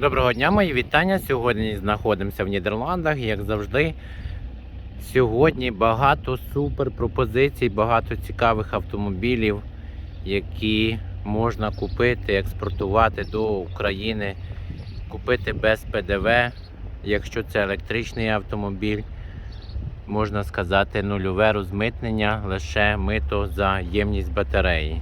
Доброго дня, мої вітання. Сьогодні знаходимося в Нідерландах, як завжди. Сьогодні багато супер пропозицій, багато цікавих автомобілів, які можна купити, експортувати до України, купити без ПДВ. Якщо це електричний автомобіль, можна сказати, нульове розмитнення, лише мито за ємність батареї.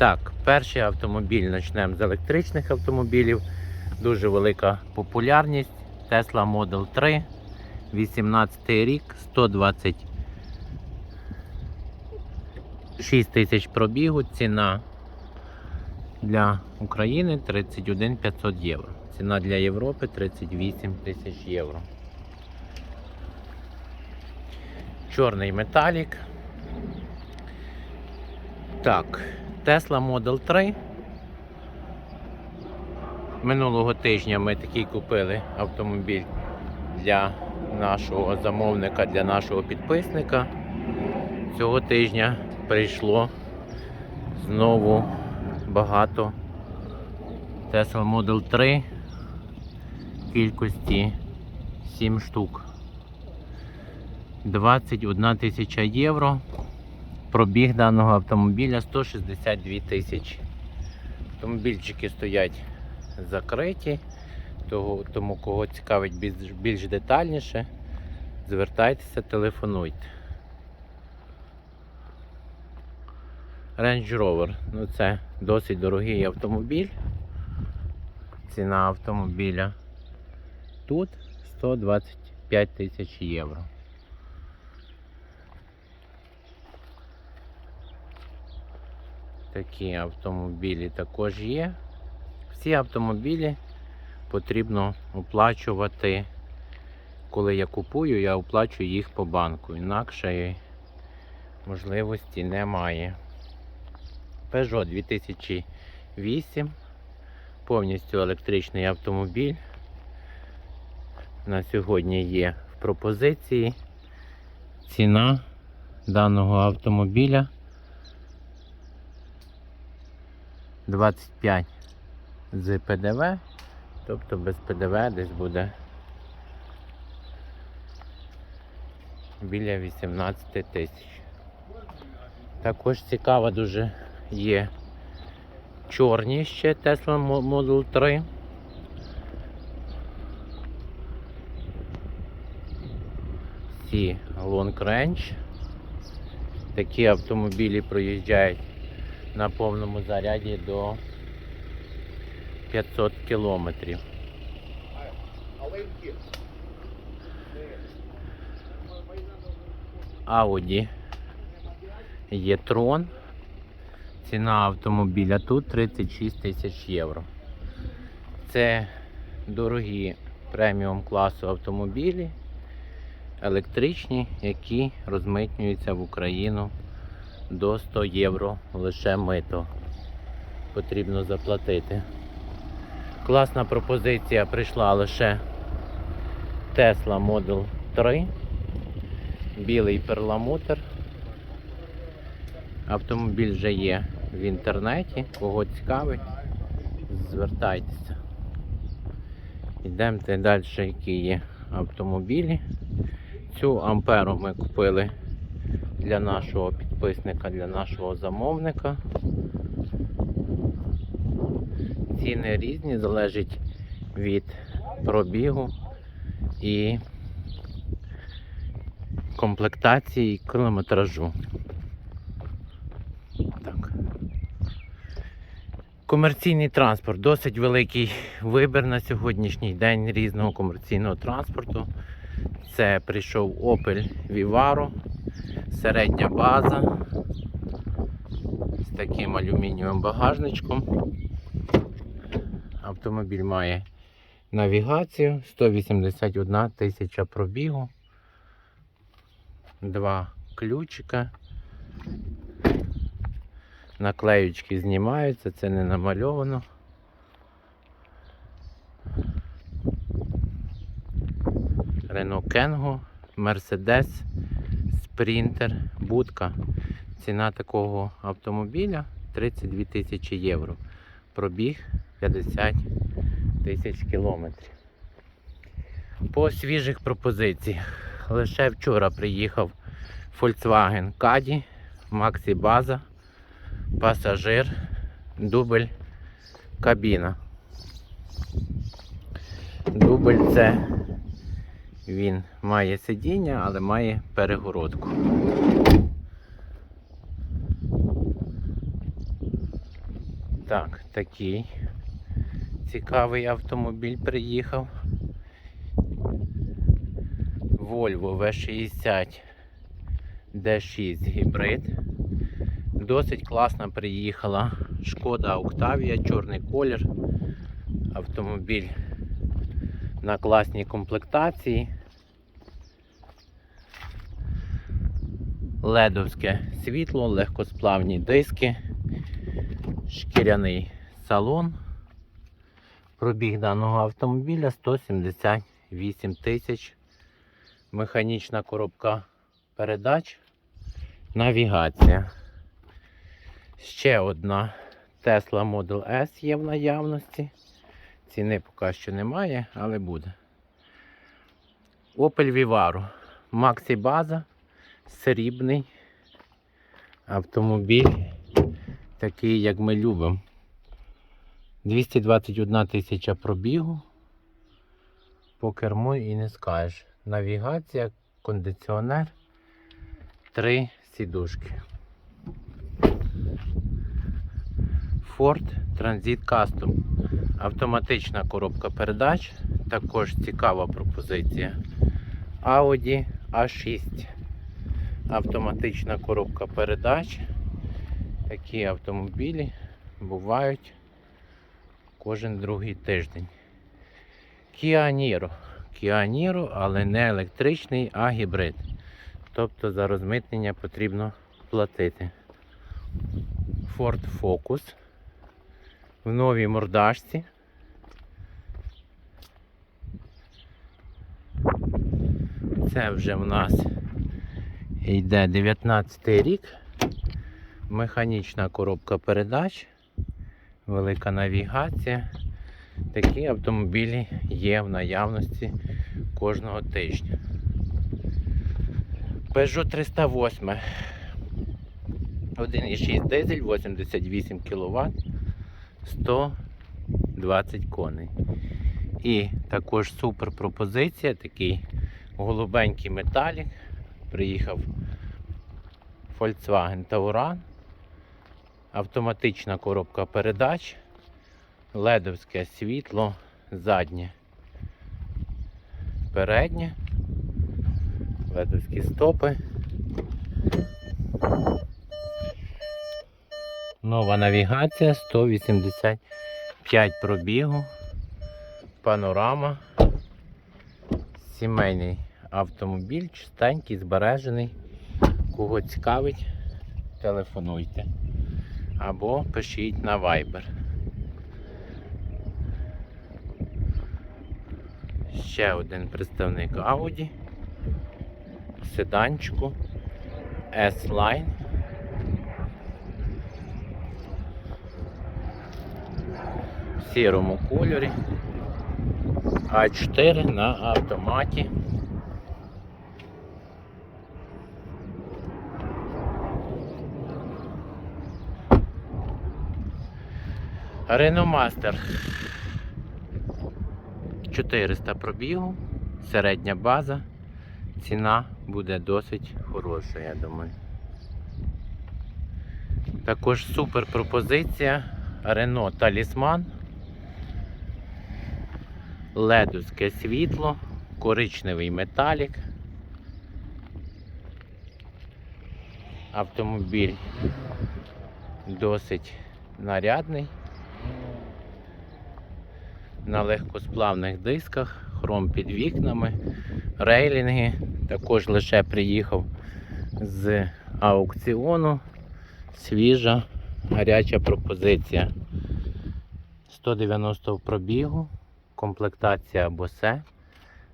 Так, перший автомобіль почнемо з електричних автомобілів. Дуже велика популярність. Tesla Model 3, 18 рік, 126 тисяч пробігу. Ціна для України 31 500 євро. Ціна для Європи 38 тисяч євро. Чорний металік. Так, Tesla Model 3. Минулого тижня ми такий купили автомобіль для нашого замовника, для нашого підписника. Цього тижня прийшло знову багато Tesla Model 3 кількості 7 штук. 21 тисяча євро. Пробіг даного автомобіля 162 тисячі. Автомобільчики стоять закриті, тому кого цікавить більш детальніше, звертайтеся, телефонуйте. Range Rover. Ну це досить дорогий автомобіль. Ціна автомобіля тут 125 тисяч євро. Такі автомобілі також є. Всі автомобілі потрібно оплачувати. Коли я купую, я оплачую їх по банку. Інакше можливості немає. Peugeot 2008. Повністю електричний автомобіль. На сьогодні є в пропозиції. Ціна даного автомобіля 25 з ПДВ, тобто без ПДВ десь буде біля 18 тисяч. Також цікаво дуже є чорні ще Tesla Model 3. Всі Long Range. Такі автомобілі проїжджають на повному заряді до 500 кілометрів. Audi e-tron. Ціна автомобіля тут 36 тисяч євро. Це дорогі преміум класу автомобілі, електричні, які розмитнюються в Україну до 100 євро лише мито потрібно заплатити. Класна пропозиція прийшла лише Tesla Model 3, білий перламутр. Автомобіль вже є в інтернеті, кого цікавить, звертайтеся. Йдемо далі, які є автомобілі. Цю амперу ми купили для нашого підписника, для нашого замовника. Ціни різні, залежить від пробігу і комплектації і кілометражу. Так. Комерційний транспорт. Досить великий вибір на сьогоднішній день різного комерційного транспорту. Це прийшов Opel Vivaro, середня база з таким алюмінієвим багажничком. Автомобіль має навігацію 181 тисяча пробігу, два ключика. Наклеючки знімаються, це не намальовано. Renault Kangoo, Mercedes, Sprinter, будка. Ціна такого автомобіля 32 тисячі євро. Пробіг 50 тисяч кілометрів. По свіжих пропозиціях. Лише вчора приїхав Volkswagen Caddy, Maxi База, пасажир, дубль, кабіна. Дубль це він має сидіння, але має перегородку. Так, такий цікавий автомобіль приїхав. Volvo V60 D6 гібрид. Досить класно приїхала Шкода Octavia, чорний колір. Автомобіль на класній комплектації. Ледовське світло, легкосплавні диски, шкіряний салон. Пробіг даного автомобіля 178 тисяч. Механічна коробка передач, навігація. Ще одна Tesla Model S є в наявності. Ціни поки що немає, але буде. Opel Vivaro. Maxi база, срібний автомобіль, такий, як ми любимо. 221 тисяча пробігу. По керму і не скажеш. Навігація, кондиціонер, три сідушки. Ford Transit Custom. Автоматична коробка передач. Також цікава пропозиція. Audi A6. Автоматична коробка передач. Такі автомобілі бувають кожен другий тиждень. Kia Niro. Kia Niro, але не електричний, а гібрид. Тобто за розмитнення потрібно платити. Ford Focus в новій мордашці. Це вже в нас йде 19 рік. Механічна коробка передач, велика навігація. Такі автомобілі є в наявності кожного тижня. Peugeot 308. 1,6 дизель, 88 кВт, 120 коней. І також супер пропозиція, такий голубенький металік. Приїхав Volkswagen Tauran. Автоматична коробка передач, ледовське світло, заднє, переднє, ледовські стопи. Нова навігація 185 пробігу, панорама, сімейний автомобіль, чистенький, збережений. Кого цікавить, телефонуйте або пишіть на Viber. Ще один представник Audi, седанчику S-Line. В сірому кольорі. А4 на автоматі. Renault Master 400 пробігу, середня база, ціна буде досить хороша, я думаю. Також супер пропозиція Renault Talisman. Ледовське світло, коричневий металік. Автомобіль досить нарядний. На легкосплавних дисках, хром під вікнами, рейлінги. Також лише приїхав з аукціону. Свіжа, гаряча пропозиція. 190 в пробігу, комплектація босе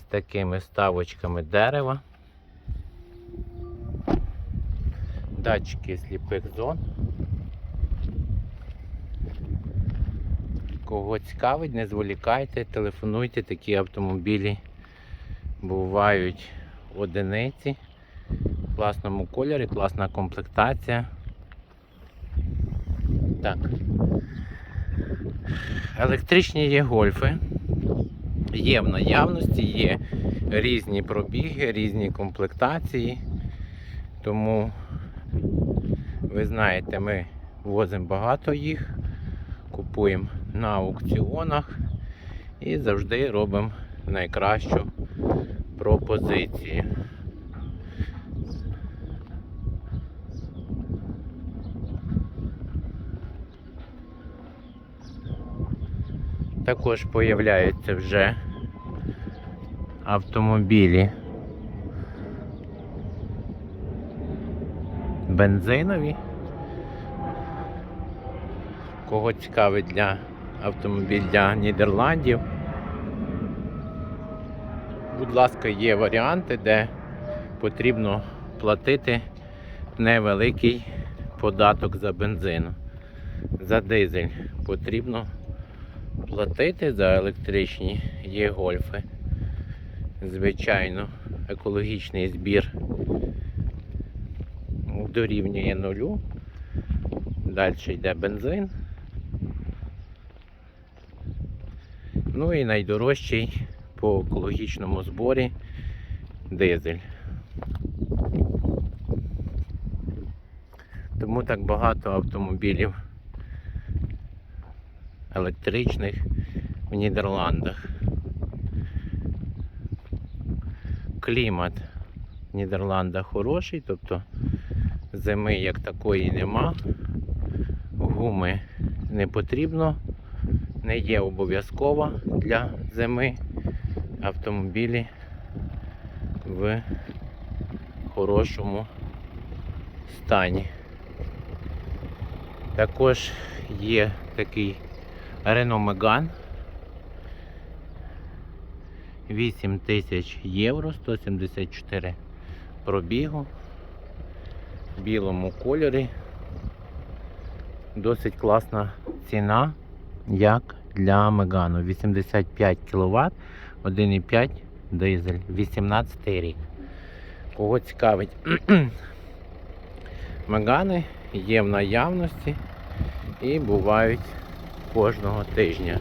з такими ставочками дерева. Датчики сліпих зон. Кого цікавить, не зволікайте, телефонуйте, такі автомобілі бувають одиниці. В класному кольорі, класна комплектація. Так. Електричні є гольфи. Є в наявності, є різні пробіги, різні комплектації. Тому ви знаєте, ми возимо багато їх, купуємо на аукціонах і завжди робимо найкращу пропозицію. Також появляються вже автомобілі бензинові. Кого цікавить для автомобіль для Нідерландів. Будь ласка, є варіанти, де потрібно платити невеликий податок за бензин. За дизель потрібно платити за електричні є гольфи. Звичайно, екологічний збір дорівнює нулю. Далі йде бензин. Ну і найдорожчий по екологічному зборі дизель. Тому так багато автомобілів електричних в Нідерландах. Клімат в Нідерландах хороший, тобто зими як такої нема, гуми не потрібно, не є обов'язкова для зими. Автомобілі в хорошому стані. Також є такий Renault Megane 8 тисяч євро, 174 пробігу в білому кольорі. Досить класна ціна, як для Мегану. 85 кВт, 1,5 дизель, 18 рік. Кого цікавить? Мегани є в наявності і бувають кожного тижня.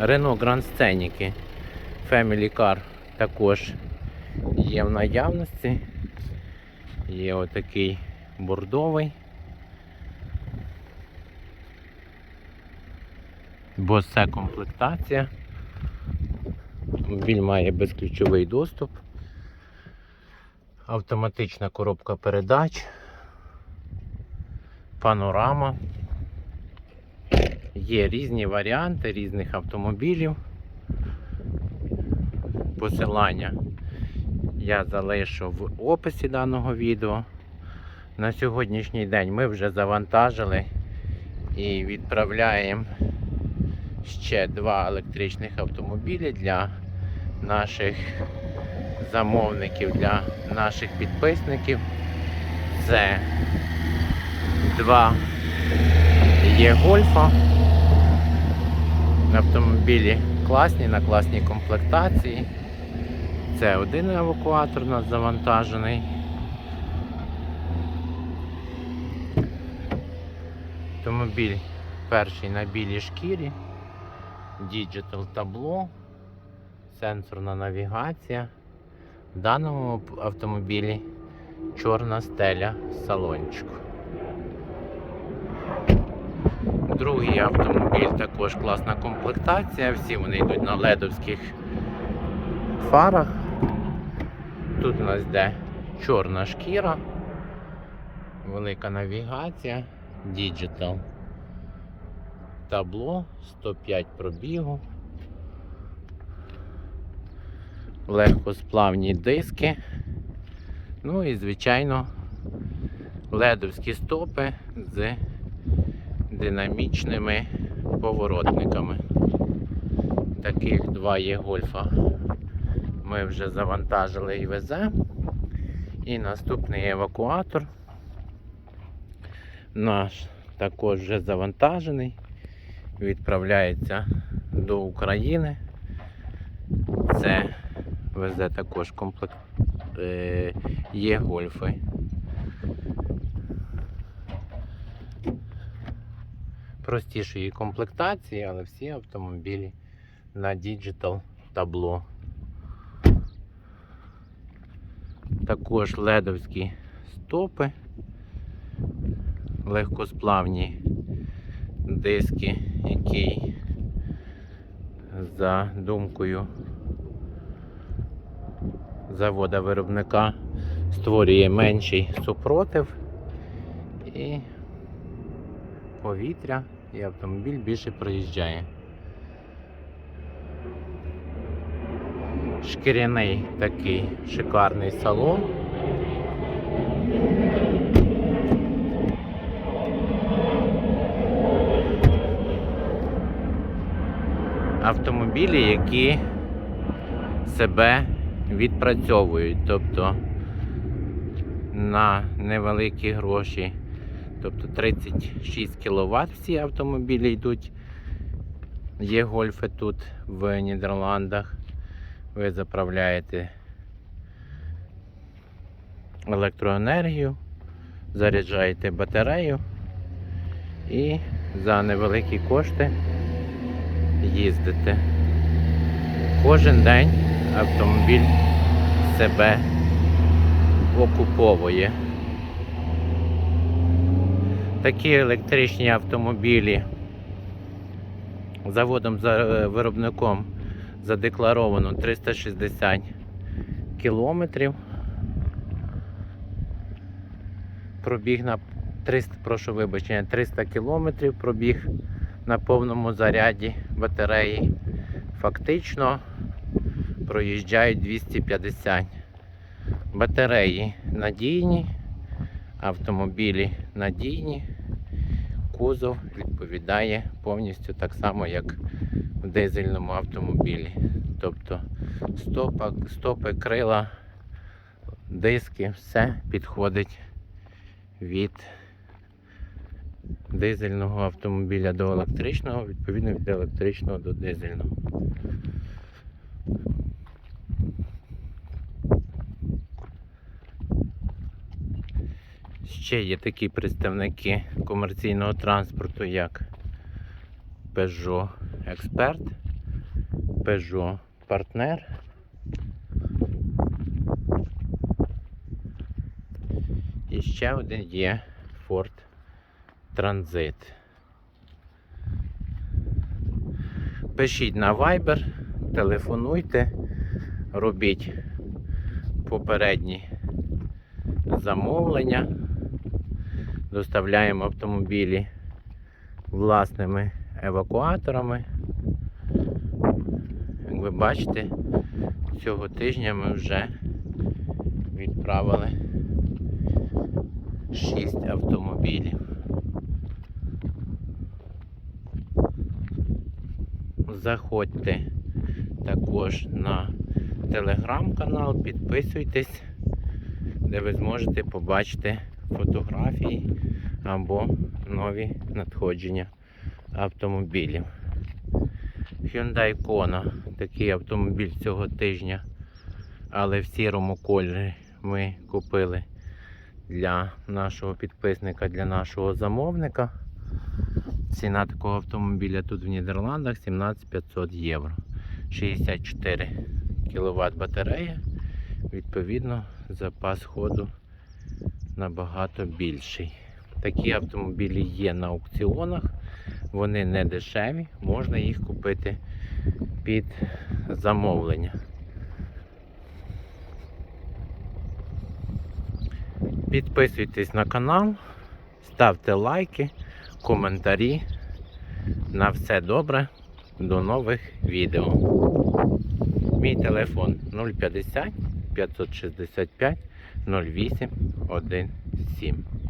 Renault Grand Scenic Family Car також є в наявності. Є отакий бордовий. Бо це комплектація. Автомобіль має безключовий доступ, автоматична коробка передач, панорама. Є різні варіанти різних автомобілів. Посилання я залишу в описі даного відео. На сьогоднішній день ми вже завантажили і відправляємо ще два електричних автомобілі для наших замовників, для наших підписників. Це два є гольфа. Автомобілі класні, на класній комплектації. Це один евакуатор у нас завантажений. Автомобіль перший на білій шкірі, Digital табло, сенсорна навігація. В даному автомобілі чорна стеля салончику. Другий автомобіль також класна комплектація, всі вони йдуть на ледовських фарах. Тут у нас йде чорна шкіра, велика навігація, Digital табло, 105 пробігу, легкосплавні диски, ну і, звичайно, ледовські стопи з динамічними поворотниками. Таких два є гольфа. Ми вже завантажили і везе. І наступний евакуатор. Наш також вже завантажений. Відправляється до України. Це везе також комплект. Е, є гольфи. Простішої комплектації, але всі автомобілі на діджитал табло. Також ледовські стопи, легкосплавні диски, який за думкою завода виробника створює менший супротив і повітря, і автомобіль більше проїжджає. Шкіряний такий шикарний салон. Автомобілі, які себе відпрацьовують, тобто на невеликі гроші, тобто 36 кВт всі автомобілі йдуть. Є гольфи тут в Нідерландах. Ви заправляєте електроенергію, заряджаєте батарею і за невеликі кошти їздите. Кожен день автомобіль себе окуповує. Такі електричні автомобілі заводом за е, виробником задекларовано 360 кілометрів. Пробіг на 300, прошу вибачення, 300 кілометрів пробіг на повному заряді батареї. Фактично проїжджають 250. Батареї надійні, автомобілі надійні, кузов відповідає повністю так само, як в дизельному автомобілі. Тобто стопа, стопи, крила, диски, все підходить від дизельного автомобіля до електричного, відповідно від електричного до дизельного. Ще є такі представники комерційного транспорту, як Peugeot Expert, Peugeot Partner. І ще один є Ford Transit. Пишіть на Viber, телефонуйте, робіть попередні замовлення. Доставляємо автомобілі власними евакуаторами. Як ви бачите, цього тижня ми вже відправили 6 автомобілів. Заходьте також на телеграм-канал, підписуйтесь, де ви зможете побачити фотографії або нові надходження автомобілів. Hyundai Kona, такий автомобіль цього тижня, але в сірому кольорі ми купили для нашого підписника, для нашого замовника. Ціна такого автомобіля тут в Нідерландах 17500 євро. 64 кВт батарея. Відповідно, запас ходу набагато більший. Такі автомобілі є на аукціонах, вони не дешеві, можна їх купити під замовлення. Підписуйтесь на канал, ставте лайки, коментарі. На все добре. До нових відео. Мій телефон 050 565 08 17.